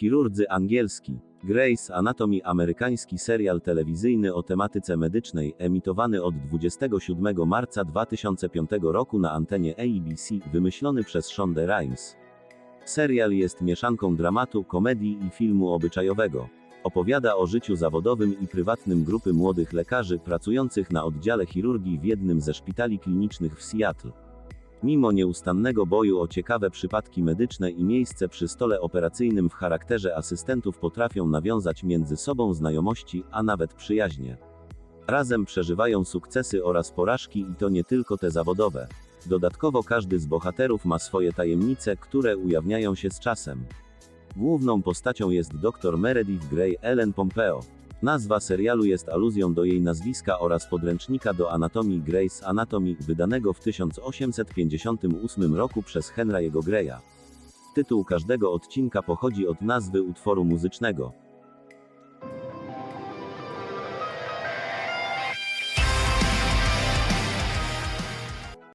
Chirurdzy angielski. Grey's Anatomy amerykański serial telewizyjny o tematyce medycznej, emitowany od 27 marca 2005 roku na antenie ABC, wymyślony przez Shonda Rhimes. Serial jest mieszanką dramatu, komedii i filmu obyczajowego. Opowiada o życiu zawodowym i prywatnym grupy młodych lekarzy pracujących na oddziale chirurgii w jednym ze szpitali klinicznych w Seattle. Mimo nieustannego boju o ciekawe przypadki medyczne i miejsce przy stole operacyjnym w charakterze asystentów potrafią nawiązać między sobą znajomości, a nawet przyjaźnie. Razem przeżywają sukcesy oraz porażki i to nie tylko te zawodowe. Dodatkowo każdy z bohaterów ma swoje tajemnice, które ujawniają się z czasem. Główną postacią jest dr Meredith Grey Ellen Pompeo. Nazwa serialu jest aluzją do jej nazwiska oraz podręcznika do anatomii Grey's Anatomy, wydanego w 1858 roku przez Henry'ego Greya. Tytuł każdego odcinka pochodzi od nazwy utworu muzycznego.